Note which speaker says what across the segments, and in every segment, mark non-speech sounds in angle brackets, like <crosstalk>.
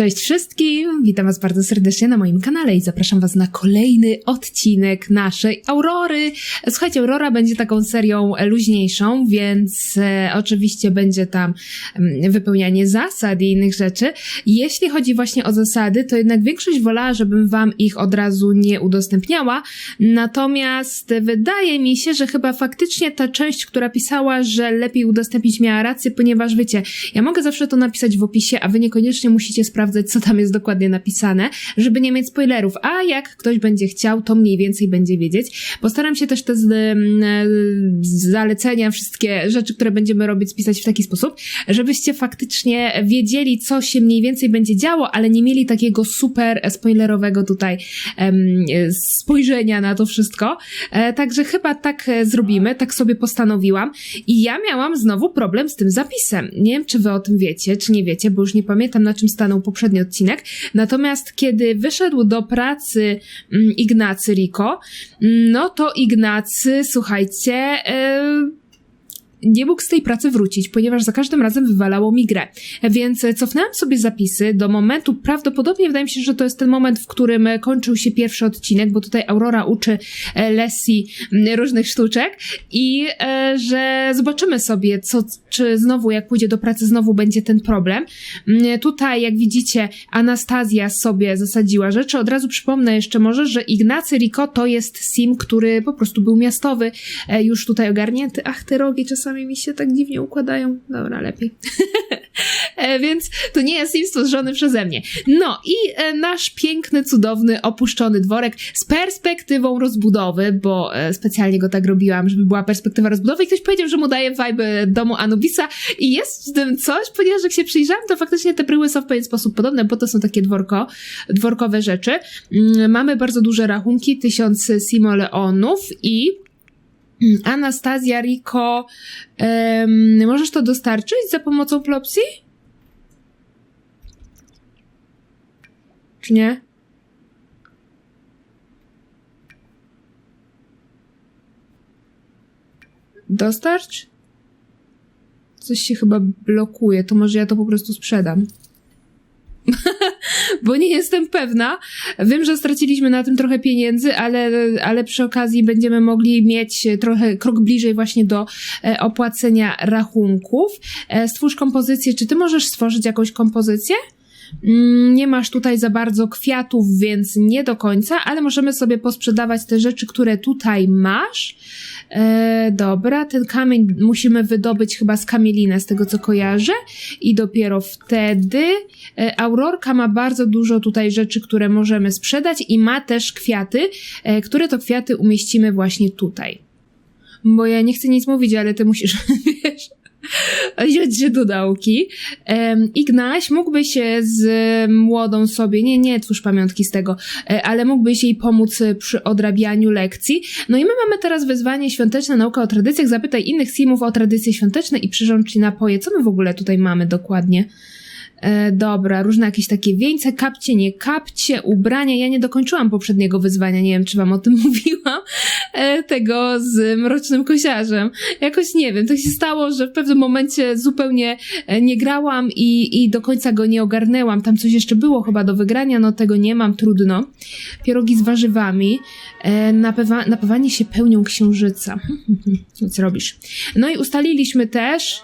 Speaker 1: Cześć wszystkim, witam was bardzo serdecznie na moim kanale i zapraszam was na kolejny odcinek naszej Aurory. Słuchajcie, Aurora będzie taką serią luźniejszą, więc e, oczywiście będzie tam mm, wypełnianie zasad i innych rzeczy. Jeśli chodzi właśnie o zasady, to jednak większość wolała, żebym wam ich od razu nie udostępniała, natomiast wydaje mi się, że chyba faktycznie ta część, która pisała, że lepiej udostępnić miała rację, ponieważ wiecie, ja mogę zawsze to napisać w opisie, a wy niekoniecznie musicie sprawdzać, co tam jest dokładnie napisane, żeby nie mieć spoilerów. A jak ktoś będzie chciał, to mniej więcej będzie wiedzieć. Postaram się też te z, z zalecenia, wszystkie rzeczy, które będziemy robić, spisać w taki sposób, żebyście faktycznie wiedzieli, co się mniej więcej będzie działo, ale nie mieli takiego super spoilerowego tutaj um, spojrzenia na to wszystko. E, także chyba tak e, zrobimy, tak sobie postanowiłam. I ja miałam znowu problem z tym zapisem. Nie wiem, czy wy o tym wiecie, czy nie wiecie, bo już nie pamiętam, na czym stanął poprzedni poprzedni odcinek. Natomiast kiedy wyszedł do pracy mm, Ignacy Rico, mm, no to Ignacy, słuchajcie, yy, nie mógł z tej pracy wrócić, ponieważ za każdym razem wywalało mi grę. Więc cofnęłam sobie zapisy do momentu, prawdopodobnie wydaje mi się, że to jest ten moment, w którym kończył się pierwszy odcinek, bo tutaj Aurora uczy e, Lessie różnych sztuczek i e, że zobaczymy sobie, co, czy znowu, jak pójdzie do pracy, znowu będzie ten problem. Tutaj, jak widzicie, Anastazja sobie zasadziła rzeczy. Od razu przypomnę jeszcze może, że Ignacy Rico to jest sim, który po prostu był miastowy, e, już tutaj ogarnięty. Ach, te rogi czasami czasami mi się tak dziwnie układają. Dobra, lepiej. <laughs> E, więc to nie jest nic stworzony przeze mnie. No i e, nasz piękny, cudowny, opuszczony dworek z perspektywą rozbudowy, bo e, specjalnie go tak robiłam, żeby była perspektywa rozbudowy i ktoś powiedział, że mu daje vibe domu Anubisa i jest w tym coś, ponieważ jak się przyjrzałam, to faktycznie te bryły są w pewien sposób podobne, bo to są takie dworko, dworkowe rzeczy. Mm, mamy bardzo duże rachunki, tysiąc simoleonów i Anastazja, Rico, um, możesz to dostarczyć za pomocą Plopsy? Czy nie? Dostarcz? Coś się chyba blokuje, to może ja to po prostu sprzedam. <laughs> bo nie jestem pewna. Wiem, że straciliśmy na tym trochę pieniędzy, ale, ale przy okazji będziemy mogli mieć trochę krok bliżej właśnie do e, opłacenia rachunków. E, stwórz kompozycję. Czy ty możesz stworzyć jakąś kompozycję? Mm, nie masz tutaj za bardzo kwiatów, więc nie do końca, ale możemy sobie posprzedawać te rzeczy, które tutaj masz. E, dobra, ten kamień musimy wydobyć chyba z kamielina, z tego co kojarzę. I dopiero wtedy e, Aurorka ma bardzo dużo tutaj rzeczy, które możemy sprzedać i ma też kwiaty, e, które to kwiaty umieścimy właśnie tutaj. Bo ja nie chcę nic mówić, ale ty musisz, <laughs> wziąć się do nauki. Ignaś mógłby się z młodą sobie, nie, nie twórz pamiątki z tego, e, ale mógłbyś jej pomóc przy odrabianiu lekcji. No i my mamy teraz wyzwanie świąteczne, nauka o tradycjach. Zapytaj innych simów o tradycje świąteczne i przyrządź ci napoje. Co my w ogóle tutaj mamy dokładnie? E, dobra, różne jakieś takie wieńce, kapcie, nie kapcie, ubrania. Ja nie dokończyłam poprzedniego wyzwania, nie wiem, czy wam o tym <laughs> mówiłam, e, tego z mrocznym kosiarzem. Jakoś nie wiem, to się stało, że w pewnym momencie zupełnie e, nie grałam i, i do końca go nie ogarnęłam. Tam coś jeszcze było chyba do wygrania, no tego nie mam, trudno. Pierogi z warzywami, e, napewa, napewanie się pełnią księżyca. <laughs> Co robisz? No i ustaliliśmy też...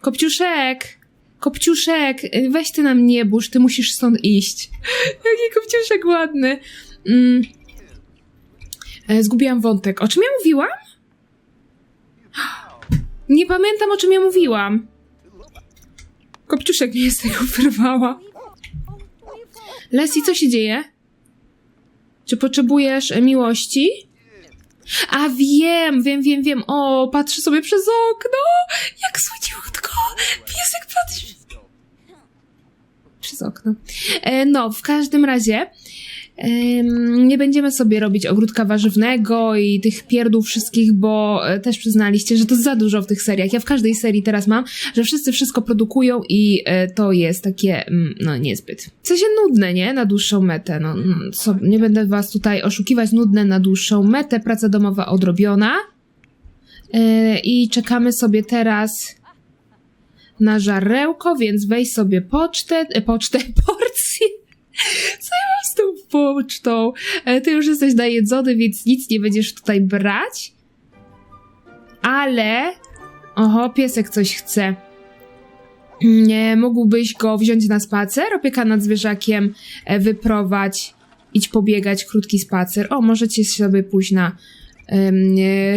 Speaker 1: Kopciuszek! Kopciuszek, weź ty nam nie burz, ty musisz stąd iść. <laughs> Jaki kopciuszek ładny. Mm. E, zgubiłam wątek. O czym ja mówiłam? <gasps> Nie pamiętam, o czym ja mówiłam. Kopciuszek mnie z tego <laughs> wyrwała. Leslie, co się dzieje? Czy potrzebujesz miłości? A wiem, wiem, wiem, wiem. O, patrzę sobie przez okno. Jak słodziutko. Piesek patrzy przez okno. E, no, w każdym razie nie będziemy sobie robić ogródka warzywnego i tych pierdów wszystkich, bo e, też przyznaliście, że to za dużo w tych seriach. Ja w każdej serii teraz mam, że wszyscy wszystko produkują i e, to jest takie, mm, no niezbyt. W sensie nudne, nie? Na dłuższą metę. No, co, nie będę was tutaj oszukiwać, nudne na dłuższą metę, praca domowa odrobiona. I czekamy sobie teraz na żarełko, więc weź sobie pocztę, e, pocztę, <laughs> porcję. Co ja mam z tą pocztą? E, Ty już jesteś najedzony, więc nic nie będziesz tutaj brać. Ale... Oho, piesek coś chce. Nie, mógłbyś go wziąć na spacer, opieka nad zwierzakiem, e, wyprowadź, idź pobiegać, krótki spacer. O, możecie sobie pójść na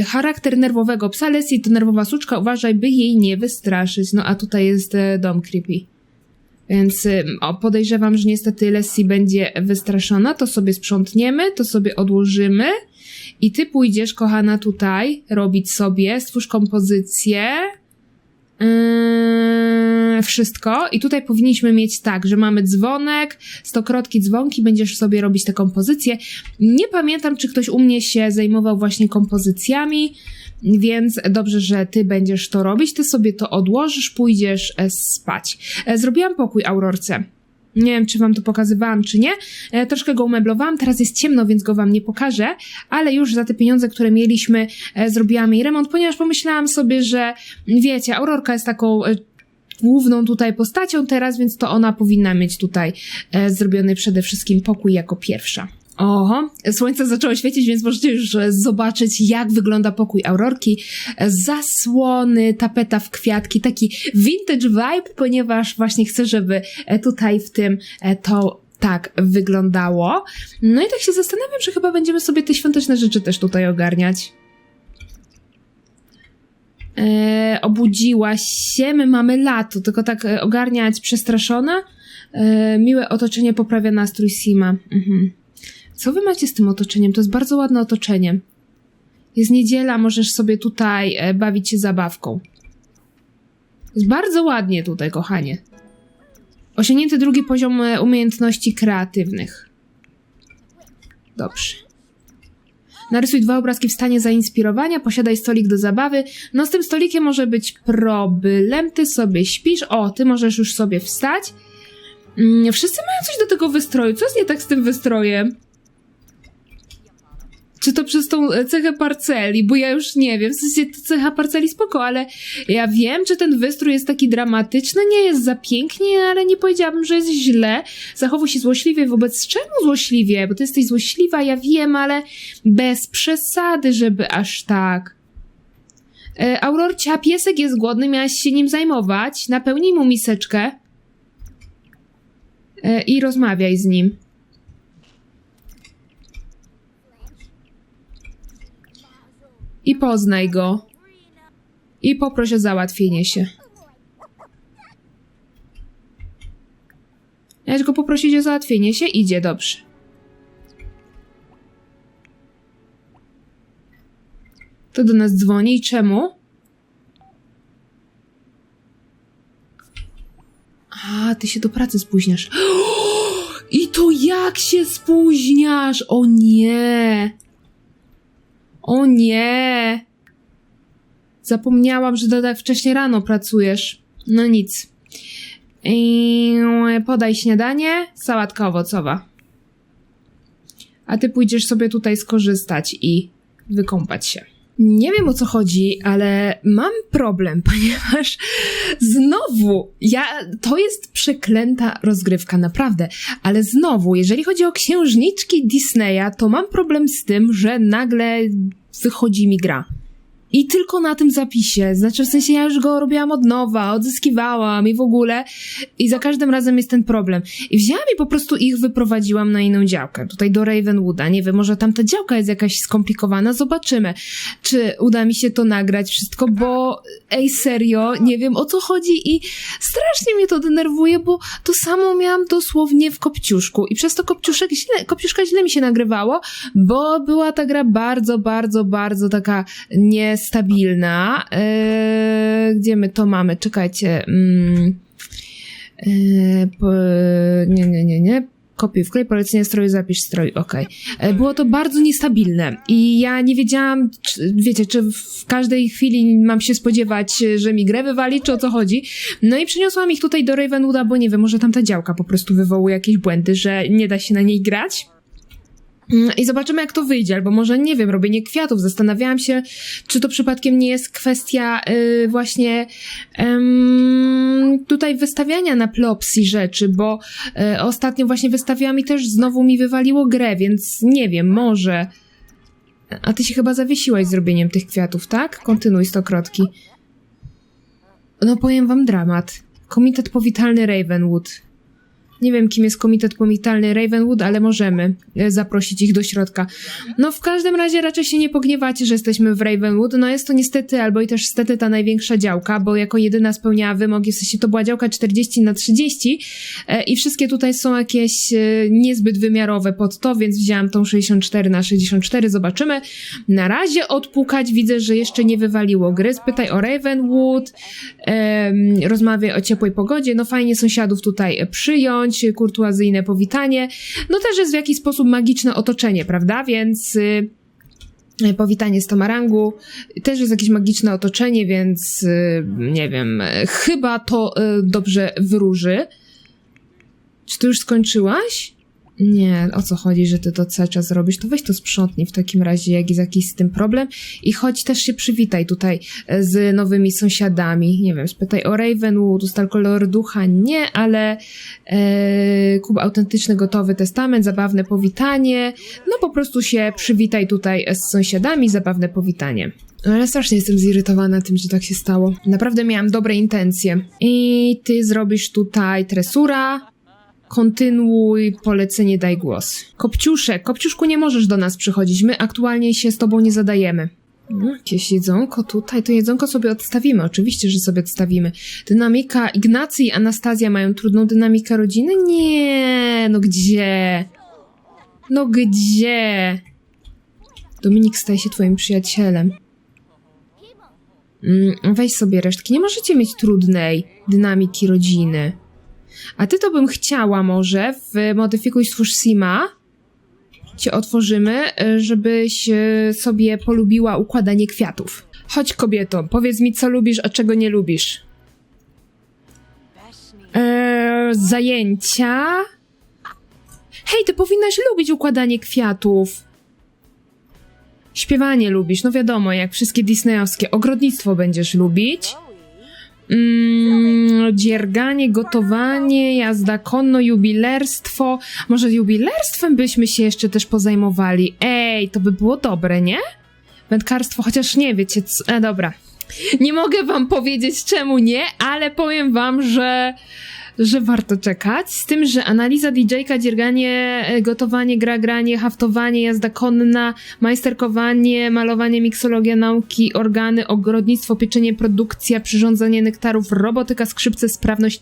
Speaker 1: charakter nerwowego psa. Leslie to nerwowa suczka, uważaj, by jej nie wystraszyć. No a tutaj jest e, dom creepy. Więc o, podejrzewam, że niestety Leslie będzie wystraszona. To sobie sprzątniemy, to sobie odłożymy. I ty pójdziesz, kochana, tutaj robić sobie, stwórz kompozycję. Yy, wszystko. I tutaj powinniśmy mieć tak, że mamy dzwonek, stokrotki dzwonki, będziesz sobie robić tę kompozycję. Nie pamiętam, czy ktoś u mnie się zajmował właśnie kompozycjami, więc dobrze, że ty będziesz to robić. Ty sobie to odłożysz, pójdziesz e, spać. E, Zrobiłam pokój Aurorce. Nie wiem, czy wam to pokazywałam, czy nie. E, troszkę go umeblowałam, teraz jest ciemno, więc go wam nie pokażę, ale już za te pieniądze, które mieliśmy, zrobiłam jej remont, ponieważ pomyślałam sobie, że wiecie, Aurorka jest taką główną tutaj postacią teraz, więc to ona powinna mieć tutaj e, zrobiony przede wszystkim pokój jako pierwsza. Oho, słońce zaczęło świecić, więc możecie już e, zobaczyć, jak wygląda pokój Aurorki. E, Zasłony, tapeta w kwiatki, taki vintage vibe, ponieważ właśnie chcę, żeby e, tutaj w tym to tak wyglądało. No i tak się zastanawiam, że chyba będziemy sobie te świąteczne rzeczy też tutaj ogarniać. E, obudziła się, my mamy lato, tylko tak e, ogarniać przestraszona. E, miłe otoczenie poprawia nastrój Sima. Mhm. Co wy macie z tym otoczeniem? To jest bardzo ładne otoczenie. Jest niedziela, możesz sobie tutaj e, bawić się zabawką. Jest bardzo ładnie tutaj, kochanie. Osiągnięty drugi poziom e, umiejętności kreatywnych. Dobrze. Narysuj dwa obrazki w stanie zainspirowania, posiadaj stolik do zabawy. No z tym stolikiem może być problem, ty sobie śpisz, o, ty możesz już sobie wstać. Mm, Wszyscy mają coś do tego wystroju. Co jest nie tak z tym wystrojem? Czy to przez tą e, cechę parceli? Bo ja już nie wiem. W sensie cecha parceli spoko, ale ja wiem, czy ten wystrój jest taki dramatyczny. Nie jest za pięknie, ale nie powiedziałabym, że jest źle. Zachowuj się złośliwie wobec czemu złośliwie? Bo ty jesteś złośliwa, ja wiem, ale bez przesady, żeby aż tak. E, Aurorcia, piesek jest głodny, miałaś się nim zajmować. Napełnij mu miseczkę. E, I rozmawiaj z nim. I poznaj go. I poproś o załatwienie się. Jak go poprosić o załatwienie się, idzie dobrze. To do nas dzwoni i czemu? A, ty się do pracy spóźniasz. <gasps> I to jak się spóźniasz? O nie! O nie! Zapomniałam, że tak wcześnie rano pracujesz. No nic. I podaj śniadanie, sałatka owocowa. A ty pójdziesz sobie tutaj skorzystać i wykąpać się. Nie wiem o co chodzi, ale mam problem, <laughs> ponieważ znowu, ja, to jest przeklęta rozgrywka, naprawdę, ale znowu, jeżeli chodzi o księżniczki Disneya, to mam problem z tym, że nagle wychodzi mi gra. I tylko na tym zapisie. Znaczy, w sensie ja już go robiłam od nowa, odzyskiwałam i w ogóle. I za każdym razem jest ten problem. I wzięłam i po prostu ich wyprowadziłam na inną działkę. Tutaj do Ravenwooda. Nie wiem, może tam ta działka jest jakaś skomplikowana. Zobaczymy, czy uda mi się to nagrać wszystko, bo ej, serio, nie wiem o co chodzi i strasznie mnie to denerwuje, bo to samo miałam dosłownie w Kopciuszku. I przez to Kopciuszek źle, Kopciuszka źle mi się nagrywało, bo była ta gra bardzo, bardzo, bardzo taka niestabilna. Eee, gdzie my to mamy? Czekajcie. Mm, po, nie, nie, nie, nie. Kopiuj wklej, polecenie stroju, zapisz stroj, okej. E, Było to bardzo niestabilne i ja nie wiedziałam, czy, wiecie, czy w każdej chwili mam się spodziewać, że mi grę wywali, czy o co chodzi. No i przyniosłam ich tutaj do Ravenwooda, bo nie wiem, może tam ta działka po prostu wywołuje jakieś błędy, że nie da się na niej grać. Mm, I zobaczymy, jak to wyjdzie, albo może, nie wiem, robienie kwiatów. Zastanawiałam się, czy to przypadkiem nie jest kwestia y, właśnie ym, tutaj wystawiania na Plopsy rzeczy, bo y, ostatnio właśnie wystawiałam i też znowu mi wywaliło grę, więc nie wiem, może... A ty się chyba zawiesiłaś z robieniem tych kwiatów, tak? Kontynuuj stokrotki. No powiem wam dramat. Komitet powitalny Ravenwood. Nie wiem, kim jest komitet powitalny Ravenwood, ale możemy e, zaprosić ich do środka. No, w każdym razie raczej się nie pogniewacie, że jesteśmy w Ravenwood. No, jest to niestety, albo i też niestety ta największa działka, bo jako jedyna spełniała wymogi, w sensie to była działka 40 na 30 e, i wszystkie tutaj są jakieś e, niezbyt wymiarowe pod to, więc wzięłam tą 64 na 64. Zobaczymy. Na razie odpukać. Widzę, że jeszcze nie wywaliło gry. Spytaj o Ravenwood. Rozmawiaj o ciepłej pogodzie. No, fajnie sąsiadów tutaj e, przyjąć kurtuazyjne powitanie. No też jest w jakiś sposób magiczne otoczenie, prawda? Więc y, powitanie z Tomarangu też jest jakieś magiczne otoczenie, więc y, nie wiem, chyba to y, dobrze wróży. Czy ty już skończyłaś? Nie, o co chodzi, że ty to cały czas robisz? To weź to sprzątnij w takim razie, jak jest jakiś z tym problem i chodź też się przywitaj tutaj e, z nowymi sąsiadami. Nie wiem, spytaj o Ravenwood, ustal kolor ducha, nie, ale e, kup autentyczny, gotowy testament, zabawne powitanie. No po prostu się przywitaj tutaj z sąsiadami, zabawne powitanie. No, Ale strasznie jestem zirytowana tym, że tak się stało. Naprawdę miałam dobre intencje. I ty zrobisz tutaj tresura, kontynuuj, polecenie daj głos. Kopciuszek, Kopciuszku nie możesz do nas przychodzić, my aktualnie się z tobą nie zadajemy. No, jedzonko tutaj, to jedzonko sobie odstawimy, oczywiście, że sobie odstawimy. Dynamika, Ignacy i Anastazja mają trudną dynamikę rodziny? Nie, no gdzie? No gdzie? Dominik staje się twoim przyjacielem. Mm, weź sobie resztki, nie możecie mieć trudnej dynamiki rodziny. A ty to bym chciała może w Modyfikuj Stwórz Sima cię otworzymy, żebyś y, sobie polubiła układanie kwiatów. Chodź kobieto, powiedz mi co lubisz, a czego nie lubisz. Eee, zajęcia? Hej, ty powinnaś lubić układanie kwiatów. Śpiewanie lubisz, no wiadomo, jak wszystkie disneyowskie. Ogrodnictwo będziesz lubić. Mm, dzierganie, gotowanie, jazda konno, jubilerstwo. Może jubilerstwem byśmy się jeszcze też pozajmowali. Ej, to by było dobre, nie? Wędkarstwo, chociaż nie wiecie co. E, dobra. Nie mogę wam powiedzieć czemu nie, ale powiem wam, że że warto czekać, z tym, że analiza DJ-ka, dzierganie, e, gotowanie, gra, granie, haftowanie, jazda konna, majsterkowanie, malowanie, miksologia nauki, organy, ogrodnictwo, pieczenie, produkcja, przyrządzanie nektarów, robotyka, skrzypce, sprawność,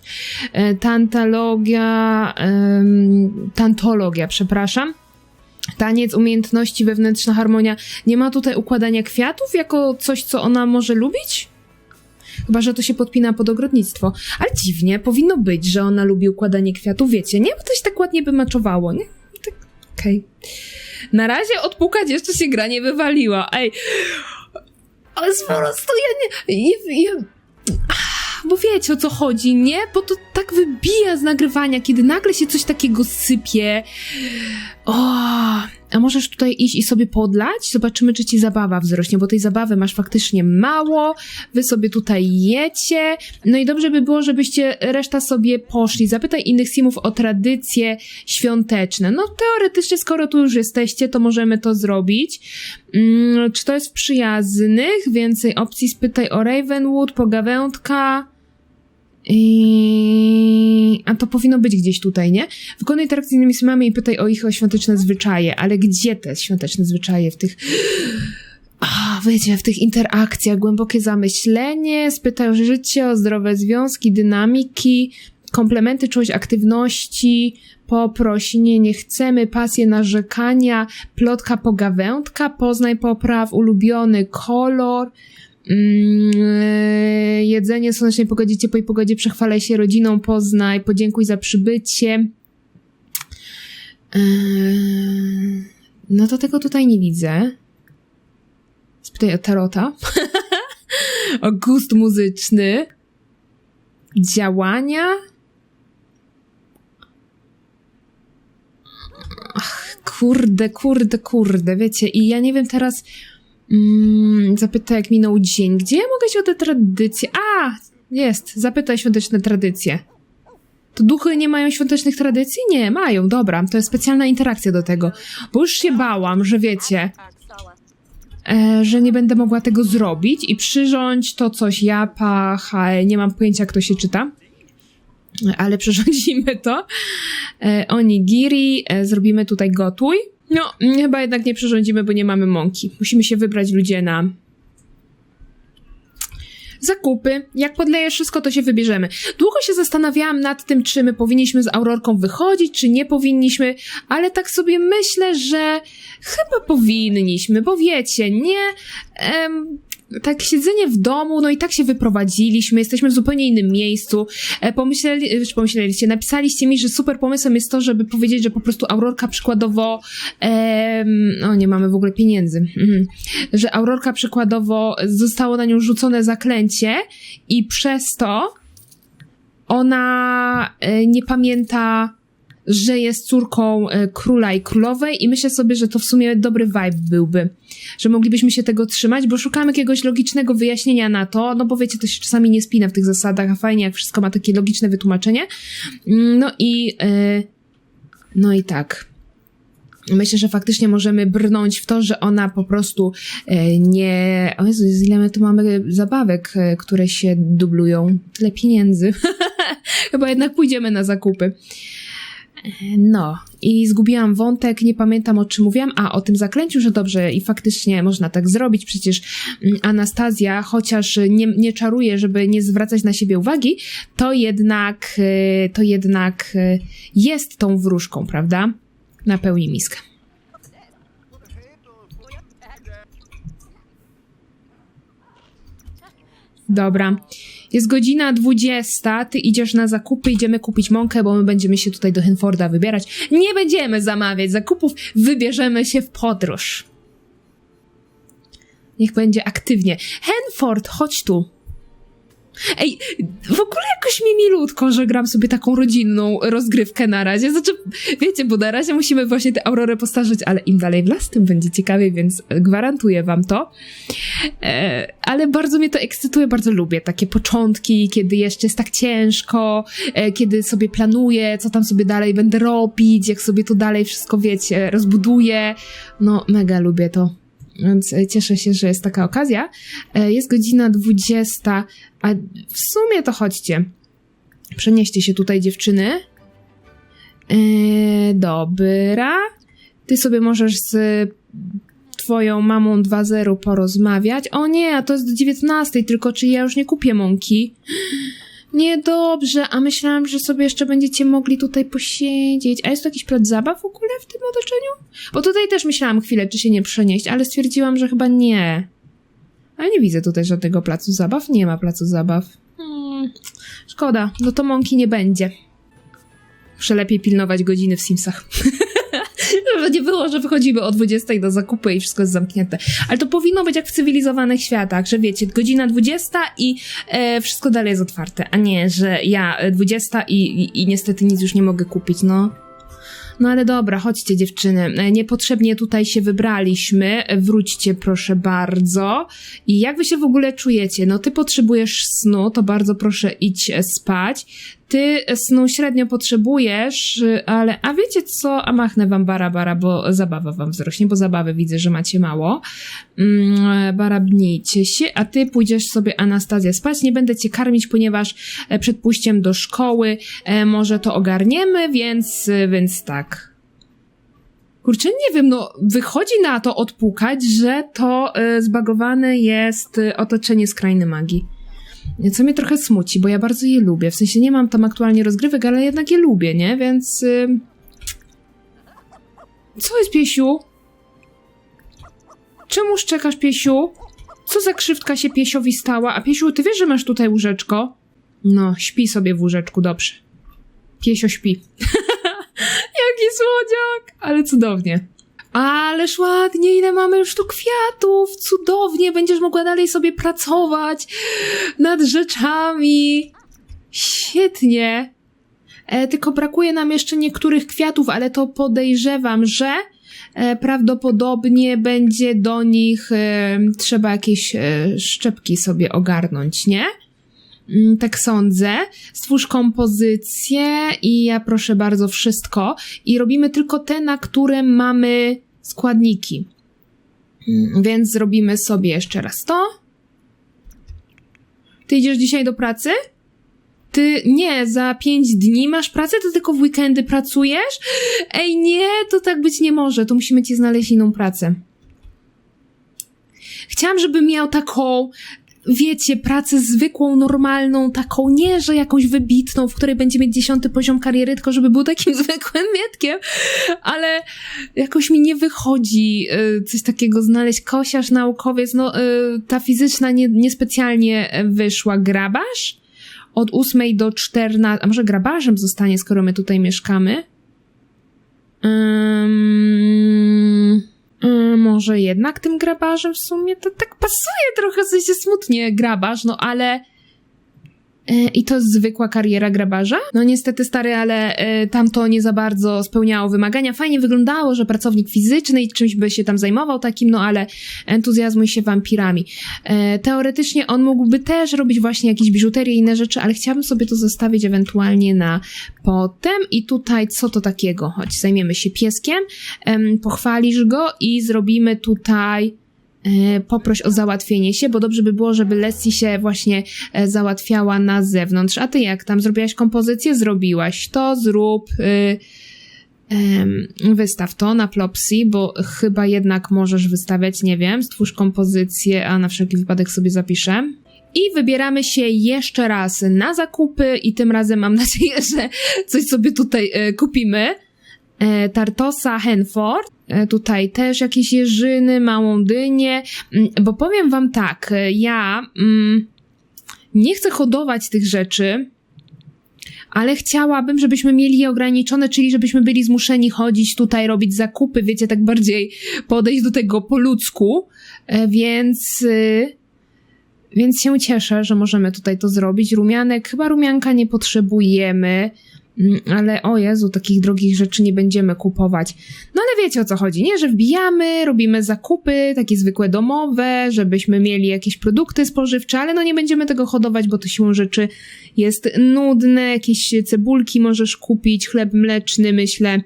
Speaker 1: e, tantalogia, tantologia, przepraszam. Taniec, umiejętności, wewnętrzna harmonia. Nie ma tutaj układania kwiatów jako coś, co ona może lubić? Chyba, że to się podpina pod ogrodnictwo. Ale dziwnie, powinno być, że ona lubi układanie kwiatów, wiecie, nie? Bo to się tak ładnie by maczowało, nie? Tak, okej. Na razie odpukać jeszcze się gra nie wywaliła. Ej, ale po prostu ja nie... Ach, bo wiecie o co chodzi, nie? Bo to tak wybija z nagrywania, kiedy nagle się coś takiego sypie. O, a możesz tutaj iść i sobie podlać? Zobaczymy, czy ci zabawa wzrośnie, bo tej zabawy masz faktycznie mało. Wy sobie tutaj jecie. No i dobrze by było, żebyście reszta sobie poszli. Zapytaj innych simów o tradycje świąteczne. No teoretycznie, skoro tu już jesteście, to możemy to zrobić. Mm, czy to jest przyjaznych? Więcej opcji. Spytaj o Ravenwood, pogawędka. I... A to powinno być gdzieś tutaj, nie? Wykonuj interakcje z innymi simami i pytaj o ich o świąteczne zwyczaje. Ale gdzie te świąteczne zwyczaje w tych... A, wiecie, w tych interakcjach, głębokie zamyślenie, spytaj o życie, o zdrowe związki, dynamiki, komplementy, czułość aktywności, poproś, nie, nie chcemy, pasje, narzekania, plotka, pogawędka, poznaj popraw, ulubiony kolor, jedzenie, słonecznej pogodzie, ciepłej pogodzie, przechwalaj się rodziną, poznaj, podziękuj za przybycie. Eee, no to tego tutaj nie widzę. Spytaj o tarota. <laughs> o gust muzyczny. Działania. Ach, kurde, kurde, kurde, wiecie, i ja nie wiem teraz, mm, zapytaj jak minął dzień, gdzie ja mogę się o te tradycje, a, jest, zapytaj świąteczne tradycje. To duchy nie mają świątecznych tradycji? Nie, mają, dobra, to jest specjalna interakcja do tego, bo już się bałam, że wiecie, e, że nie będę mogła tego zrobić i przyrządź to coś japa, ha, nie mam pojęcia jak to się czyta, ale <laughs> przyrządzimy to. E, onigiri, e, zrobimy tutaj gotuj. No, chyba jednak nie przyrządzimy, bo nie mamy mąki. Musimy się wybrać ludzie na zakupy. Jak podlejesz wszystko, to się wybierzemy. Długo się zastanawiałam nad tym, czy my powinniśmy z Aurorką wychodzić, czy nie powinniśmy, ale tak sobie myślę, że chyba powinniśmy, bo wiecie, nie... Em, tak siedzenie w domu, no i tak się wyprowadziliśmy, jesteśmy w zupełnie innym miejscu. E, pomyśleli, czy pomyśleliście, napisaliście mi, że super pomysłem jest to, żeby powiedzieć, że po prostu Aurorka przykładowo, em, o nie mamy w ogóle pieniędzy, mhm. że Aurorka przykładowo zostało na nią rzucone zaklęcie i przez to ona e, nie pamięta że jest córką e, króla i królowej i myślę sobie, że to w sumie dobry vibe byłby, że moglibyśmy się tego trzymać, bo szukamy jakiegoś logicznego wyjaśnienia na to, no bo wiecie, to się czasami nie spina w tych zasadach, a fajnie jak wszystko ma takie logiczne wytłumaczenie. Mm, No i, e, no i tak. Myślę, że faktycznie możemy brnąć w to, że ona po prostu e, nie... O Jezu, ile my tu mamy zabawek, które się dublują. Tyle pieniędzy. <laughs> Chyba jednak pójdziemy na zakupy. No, i zgubiłam wątek, nie pamiętam o czym mówiłam, a o tym zaklęciu, że dobrze i faktycznie można tak zrobić, przecież mm, Anastazja, chociaż nie, nie czaruje, żeby nie zwracać na siebie uwagi, to jednak, y, to jednak y, jest tą wróżką, prawda? Napełni miskę. Dobra. Jest godzina 20, ty idziesz na zakupy, idziemy kupić mąkę, bo my będziemy się tutaj do Henforda wybierać. Nie będziemy zamawiać zakupów, wybierzemy się w podróż. Niech będzie aktywnie. Henford, chodź tu. Ej, w ogóle jakoś mi milutko, że gram sobie taką rodzinną rozgrywkę na razie. Znaczy, wiecie, bo na razie musimy właśnie tę Aurorę postarzyć, ale im dalej w las, tym będzie ciekawiej, więc gwarantuję wam to. E, ale bardzo mnie to ekscytuje, bardzo lubię takie początki, kiedy jeszcze jest tak ciężko, e, kiedy sobie planuję, co tam sobie dalej będę robić, jak sobie to dalej wszystko, wiecie, rozbuduję. No, mega lubię to. Więc e, cieszę się, że jest taka okazja. E, Jest godzina 20, a w sumie to chodźcie. Przenieście się tutaj, dziewczyny. E, dobra. Ty sobie możesz z twoją mamą 2.0 porozmawiać. O nie, a to jest do 19, tylko czy ja już nie kupię mąki? Niedobrze, a myślałam, że sobie jeszcze będziecie mogli tutaj posiedzieć. A jest tu jakiś plac zabaw w ogóle w tym otoczeniu? Bo tutaj też myślałam chwilę, czy się nie przenieść, ale stwierdziłam, że chyba nie. Ale nie widzę tutaj żadnego placu zabaw. Nie ma placu zabaw. Hmm, szkoda, no to mąki nie będzie. Muszę lepiej pilnować godziny w Simsach. <laughs> Żeby nie było, że wychodzimy o 20 do zakupy i wszystko jest zamknięte. Ale to powinno być jak w cywilizowanych światach, że wiecie, godzina 20 i e, wszystko dalej jest otwarte, a nie, że ja e, 20 i, i, i niestety nic już nie mogę kupić, no. No ale dobra, chodźcie dziewczyny. E, Niepotrzebnie tutaj się wybraliśmy. E, Wróćcie proszę bardzo. I jak wy się w ogóle czujecie? No ty potrzebujesz snu, to bardzo proszę idź e, spać. Ty snu średnio potrzebujesz, y, ale a wiecie co? A machnę wam barabara, bo zabawa wam wzrośnie, bo zabawy widzę, że macie mało. Mm, barabnijcie się, a ty pójdziesz sobie Anastazja spać. Nie będę cię karmić, ponieważ e, przed pójściem do szkoły e, może to ogarniemy, więc, e, więc tak. Kurczę, nie wiem, no wychodzi na to odpukać, że to e, zbagowane jest e, otoczenie skrajny magii. Co mnie trochę smuci, bo ja bardzo je lubię. W sensie nie mam tam aktualnie rozgrywek, ale jednak je lubię, nie? Więc. Co jest, piesiu? Czemu szczekasz, piesiu? Co za krzywdka się piesiowi stała? A piesiu, ty wiesz, że masz tutaj łóżeczko? No, śpi sobie w łóżeczku, dobrze. Piesio śpi. <laughs> Jaki słodziak! Ale cudownie. Ależ ładnie, ile mamy już tu kwiatów, cudownie, będziesz mogła dalej sobie pracować nad rzeczami. Świetnie. E, tylko brakuje nam jeszcze niektórych kwiatów, ale to podejrzewam, że e, prawdopodobnie będzie do nich e, trzeba jakieś e, szczepki sobie ogarnąć, nie? Mm, Tak sądzę. Stwórz kompozycję i ja proszę bardzo wszystko. I robimy tylko te, na które mamy składniki. Mm, Więc zrobimy sobie jeszcze raz to. Ty idziesz dzisiaj do pracy? Ty nie, za pięć dni masz pracę, to tylko w weekendy pracujesz? Ej, nie, to tak być nie może. To musimy ci znaleźć inną pracę. Chciałam, żeby miał taką, wiecie, pracę zwykłą, normalną, taką, nie, że jakąś wybitną, w której będzie mieć dziesiąty poziom kariery, tylko żeby był takim <laughs> zwykłym mietkiem, ale jakoś mi nie wychodzi y, coś takiego znaleźć. Kosiarz, naukowiec, no y, ta fizyczna nie, niespecjalnie wyszła. Grabarz? Od 8 do 14, a może grabarzem zostanie, skoro my tutaj mieszkamy? Ym, y, może jednak tym grabarzem w sumie to tak pasuje trochę, w sensie smutnie grabarz, no ale... y, I to zwykła kariera grabarza? No niestety stary, ale y, tamto nie za bardzo spełniało wymagania. Fajnie wyglądało, że pracownik fizyczny i czymś by się tam zajmował takim, no ale entuzjazmuj się wampirami. E, teoretycznie on mógłby też robić właśnie jakieś biżuterię i inne rzeczy, ale chciałabym sobie to zostawić ewentualnie na potem. I tutaj co to takiego? Chodź, zajmiemy się pieskiem, em, pochwalisz go i zrobimy tutaj e, poproś o załatwienie się, bo dobrze by było, żeby Leslie się właśnie e, załatwiała na zewnątrz. A ty jak tam? Zrobiłaś kompozycję? Zrobiłaś to, zrób... Y, wystaw to na Plopsy, bo chyba jednak możesz wystawiać, nie wiem, stwórz kompozycję, a na wszelki wypadek sobie zapiszę. I wybieramy się jeszcze raz na zakupy i tym razem mam nadzieję, <laughs> że coś sobie tutaj e, kupimy. E, Tartosa Henford, e, tutaj też jakieś jeżyny, małą dynię, Mm, bo powiem wam tak, e, ja mm, nie chcę hodować tych rzeczy, ale chciałabym, żebyśmy mieli je ograniczone, czyli żebyśmy byli zmuszeni chodzić tutaj, robić zakupy, wiecie, tak bardziej podejść do tego po ludzku, więc, y, więc się cieszę, że możemy tutaj to zrobić. Rumianek, chyba rumianka nie potrzebujemy, ale o Jezu, takich drogich rzeczy nie będziemy kupować. No ale wiecie o co chodzi, nie? Że wbijamy, robimy zakupy, takie zwykłe domowe, żebyśmy mieli jakieś produkty spożywcze, ale no nie będziemy tego hodować, bo to siłą rzeczy jest nudne, jakieś cebulki możesz kupić, chleb mleczny, myślę.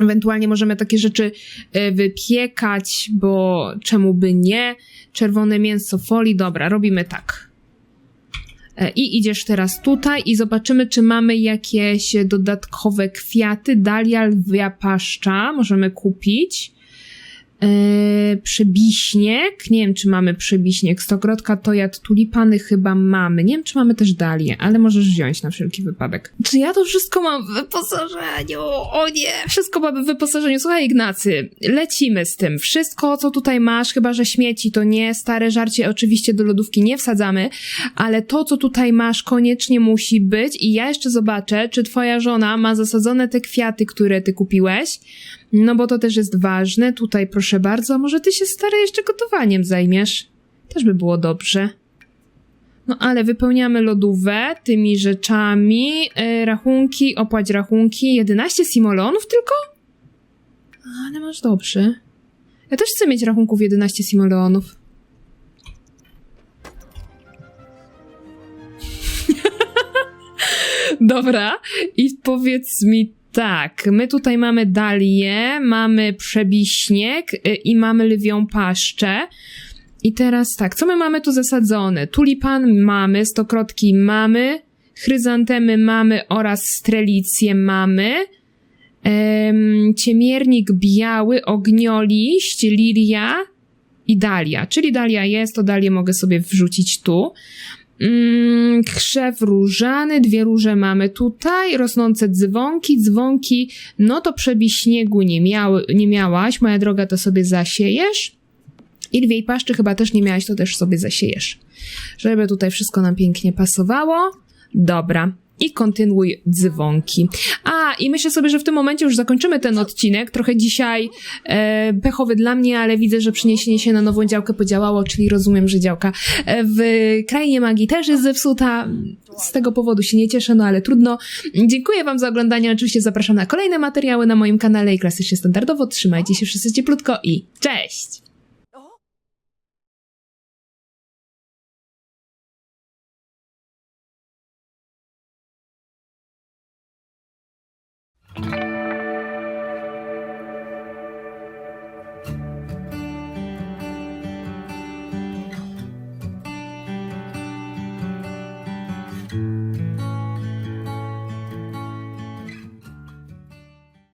Speaker 1: Ewentualnie możemy takie rzeczy e, wypiekać, bo czemu by nie? Czerwone mięso folii, dobra, robimy tak. E, I idziesz teraz tutaj i zobaczymy, czy mamy jakieś dodatkowe kwiaty. Dalia lwia paszcza możemy kupić. Yy, przebiśnieg. Nie wiem, czy mamy przebiśnieg. Stokrotka to jad tulipany chyba mamy. Nie wiem, czy mamy też dalię, ale możesz wziąć na wszelki wypadek. Czy ja to wszystko mam w wyposażeniu? O nie! Wszystko mamy w wyposażeniu. Słuchaj, Ignacy, lecimy z tym. Wszystko, co tutaj masz, chyba że śmieci, to nie. Stare żarcie oczywiście do lodówki nie wsadzamy, ale to, co tutaj masz, koniecznie musi być i ja jeszcze zobaczę, czy twoja żona ma zasadzone te kwiaty, które ty kupiłeś. No bo to też jest ważne. Tutaj proszę bardzo, może ty się stary jeszcze gotowaniem zajmiesz? Też by było dobrze. No ale wypełniamy lodówę tymi rzeczami. E, rachunki, opłać rachunki. 11 simolonów tylko? Ale masz dobrze. Ja też chcę mieć rachunków 11 simolonów. <laughs> Dobra, i powiedz mi tak, my tutaj mamy dalię, mamy przebiśnieg y, i mamy lwią paszczę. I teraz tak, co my mamy tu zasadzone? Tulipan mamy, stokrotki mamy, chryzantemy mamy oraz strelicję mamy. Em, ciemiernik biały, ognioliść, lilia i dalia. Czyli dalia jest, to dalię mogę sobie wrzucić tu. Mm, krzew różany, dwie róże mamy tutaj, rosnące dzwonki, dzwonki, no to przebiśniegu nie, miały, nie miałaś, moja droga, to sobie zasiejesz. I lwiej paszczy chyba też nie miałaś, to też sobie zasiejesz. Żeby tutaj wszystko nam pięknie pasowało. Dobra. I kontynuuj dzwonki. A, i myślę sobie, że w tym momencie już zakończymy ten odcinek. Trochę dzisiaj e, pechowy dla mnie, ale widzę, że przeniesienie się na nową działkę podziałało, czyli rozumiem, że działka e, w Krainie Magii też jest zepsuta. Z tego powodu się nie cieszę, no ale trudno. Dziękuję Wam za oglądanie. Oczywiście zapraszam na kolejne materiały na moim kanale i klasycznie standardowo. Trzymajcie się wszyscy cieplutko i cześć!